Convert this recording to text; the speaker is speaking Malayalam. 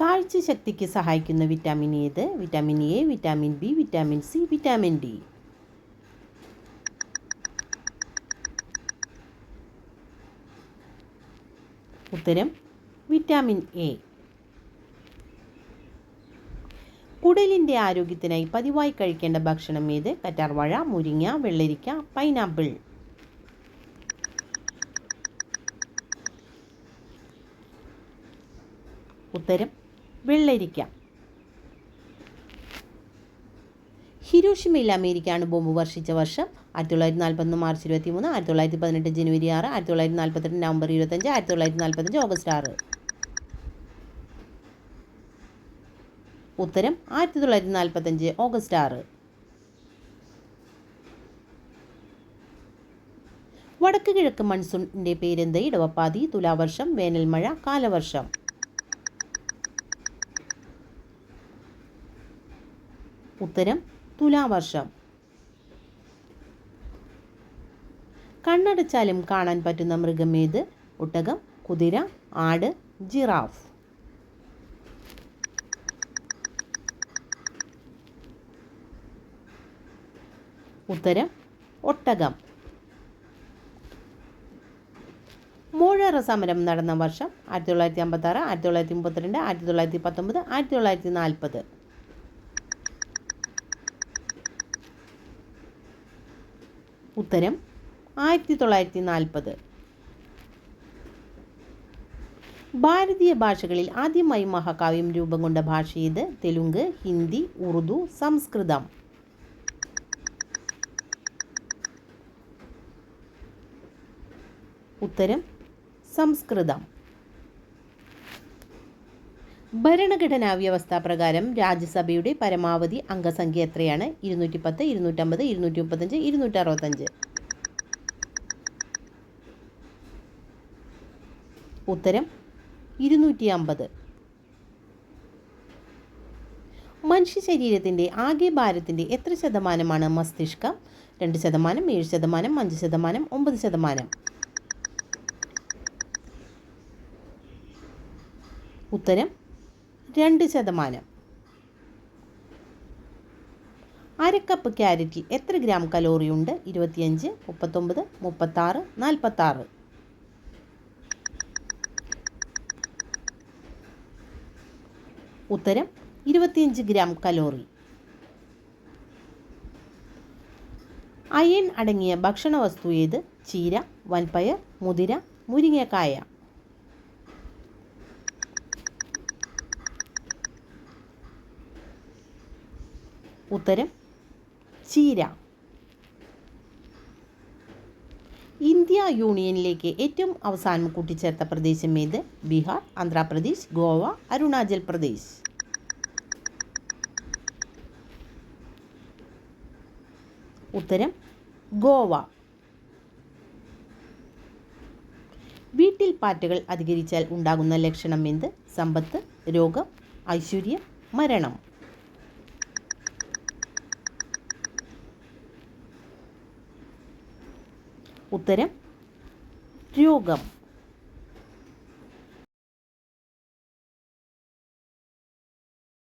കാഴ്ചശക്തിക്ക് സഹായിക്കുന്ന വിറ്റാമിൻ ഏത്? Vitamin A vitamin B vitamin C vitamin D. ഉത്തരം വിറ്റാമിൻ എ. കുടലിന്റെ ആരോഗ്യത്തിനായി പതിവായി കഴിക്കേണ്ട ഭക്ഷണം ഏത്? കറ്റാർവാഴ മുരിങ്ങ വെള്ളരിക്ക പൈനാപ്പിൾ. ഉത്തരം വെള്ളരിക്ക. ഹിരോഷിമയിൽ അമേരിക്കയാണ് ബോംബ് വർഷിച്ച വർഷം. ആയിരത്തി തൊള്ളായിരത്തി നാൽപ്പത്തൊന്ന് മാർച്ച് ഇരുപത്തി മൂന്ന് ആയിരത്തി തൊള്ളായിരത്തി പതിനെട്ട് ജനുവരി ആറ് ആയിരത്തി തൊള്ളായിരത്തി നാൽപ്പത്തെട്ട് നവംബർ ഇരുപത്തഞ്ച് ആയിരത്തി തൊള്ളായിരത്തി നാൽപ്പത്തഞ്ച് ഓഗസ്റ്റ് ആറ്. ഉത്തരം ആയിരത്തി തൊള്ളായിരത്തി നാൽപ്പത്തഞ്ച് ഓഗസ്റ്റ് ആറ്. വടക്ക് കിഴക്ക് മൺസൂണിന്റെ പേരെന്ത്? ഇടവപ്പാതി തുലാവർഷം വേനൽമഴ കാലവർഷം. ഉത്തരം തുലാവർഷം. കണ്ണടച്ചാലും കാണാൻ പറ്റുന്ന മൃഗം ഏത്? ഒട്ടകം കുതിര ആട് ജിറാഫ്. ഉത്തരം ഒട്ടകം. മൂഴറ സമരം നടന്ന വർഷം ആയിരത്തി തൊള്ളായിരത്തി അമ്പത്തി ആറ് ആയിരത്തി തൊള്ളായിരത്തി മുപ്പത്തിരണ്ട് ആയിരത്തി തൊള്ളായിരത്തി പത്തൊമ്പത് ആയിരത്തി തൊള്ളായിരത്തി നാൽപ്പത്. ഉത്തരം ആയിരത്തി തൊള്ളായിരത്തി നാൽപ്പത് ഭാരതീയ ഭാഷകളിൽ ആദ്യമായി മഹാകാവ്യം രൂപം കൊണ്ട ഭാഷ ഏത്? തെലുങ്ക് ഹിന്ദി ഉറുദു സംസ്കൃതം. ഉത്തരം സംസ്കൃതം. ഭരണഘടനാ വ്യവസ്ഥ പ്രകാരം രാജ്യസഭയുടെ പരമാവധി അംഗസംഖ്യ എത്രയാണ്? ഇരുന്നൂറ്റി പത്ത് ഇരുന്നൂറ്റമ്പത് ഇരുന്നൂറ്റി മുപ്പത്തഞ്ച് ഇരുന്നൂറ്റി അറുപത്തഞ്ച് ഉത്തരം ഇരുന്നൂറ്റി അമ്പത് മനുഷ്യ ശരീരത്തിന്റെ ആകെ ഭാരത്തിന്റെ എത്ര ശതമാനമാണ് മസ്തിഷ്കം? രണ്ട് ശതമാനം ഏഴ് ശതമാനം അഞ്ച് ശതമാനം ഒമ്പത് ശതമാനം. ഉത്തരം രണ്ട് ശതമാനം. അരക്കപ്പ് ക്യാരറ്റിൽ എത്ര ഗ്രാം കലോറി ഉണ്ട്? ഇരുപത്തിയഞ്ച് മുപ്പത്തൊമ്പത് മുപ്പത്താറ് നാൽപ്പത്താറ് ഉത്തരം ഇരുപത്തിയഞ്ച് ഗ്രാം കലോറി. അയൺ അടങ്ങിയ ഭക്ഷണ വസ്തു ഏത്? ചീര വൻപയർ മുതിര മുരിങ്ങക്കായ. ഉത്തരം ചീര. ഇന്ത്യ യൂണിയനിലേക്ക് ഏറ്റവും അവസാനം കൂട്ടിച്ചേർത്ത പ്രദേശം ഏത്? ബീഹാർ ആന്ധ്രാപ്രദേശ് ഗോവ അരുണാചൽ പ്രദേശ്. ഉത്തരം ഗോവ. വീട്ടിൽ പാറ്റകൾ അധികരിച്ചാൽ ഉണ്ടാകുന്ന ലക്ഷണം എന്ത്? സമ്പത്ത് രോഗം ഐശ്വര്യം മരണം. ഉത്തരം രോഗം.